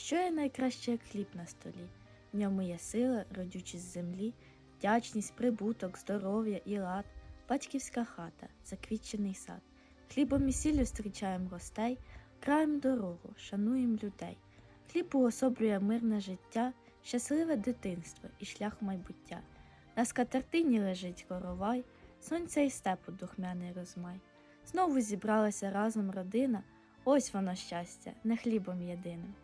Що є найкраще, як хліб на столі? В ньому є сила, родючість землі, вдячність, прибуток, здоров'я і лад, батьківська хата, заквітчений сад. Хлібом і сіллю зустрічаємо гостей, краєм дорогу, шануємо людей. Хліб уособлює мирне життя, щасливе дитинство і шлях майбуття. На скатертині лежить коровай, сонця і степу духмяний розмай. Знову зібралася разом родина, ось воно щастя, не хлібом єдиним.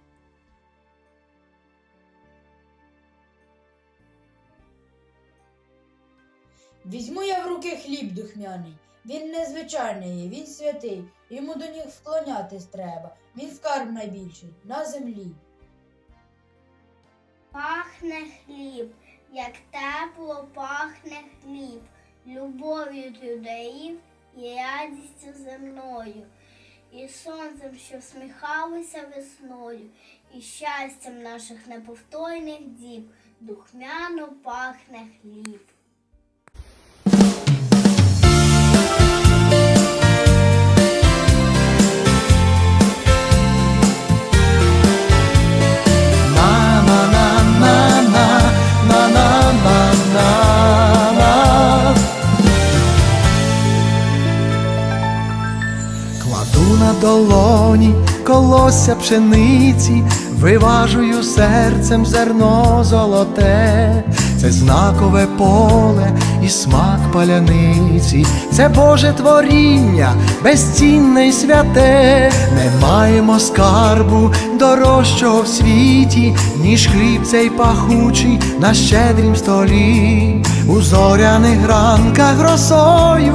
Візьму я в руки хліб духмяний. Він незвичайний, він святий, йому до них вклонятись треба. Він скарб найбільший на землі. Пахне хліб, як тепло пахне хліб, любов'ю людей і радістю земною, і сонцем, що всміхалося весною, і щастям наших неповторних діб, духмяно пахне хліб. На долоні колосся пшениці, виважую серцем зерно золоте, це знакове поле і смак паляниці, це Боже творіння, безцінне й святе, не маємо скарбу дорожчого в світі, ніж хліб цей пахучий на щедрім столі, у зоряних ранках росою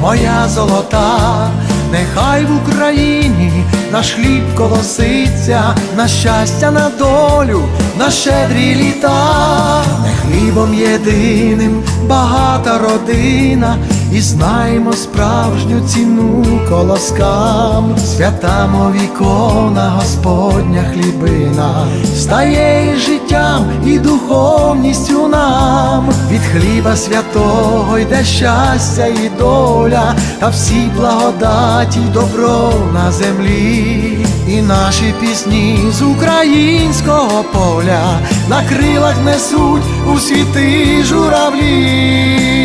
моя золота. Нехай в Україні наш хліб колоситься, на щастя, на долю, на щедрі літа, не хлібом єдиним багата родина, і знаємо справжню ціну колоскам, свята мов ікона, Господня хлібина, стає і життям і духовністю нам, від хліба святого йде щастя і доля, та всі благодаті добро на землі, і наші пісні з українського поля на крилах несуть у світи журавлі.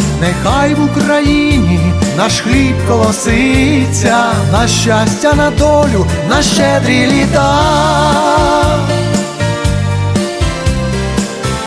Нехай в Україні наш хліб колоситься, на щастя, на долю, на щедрі літа.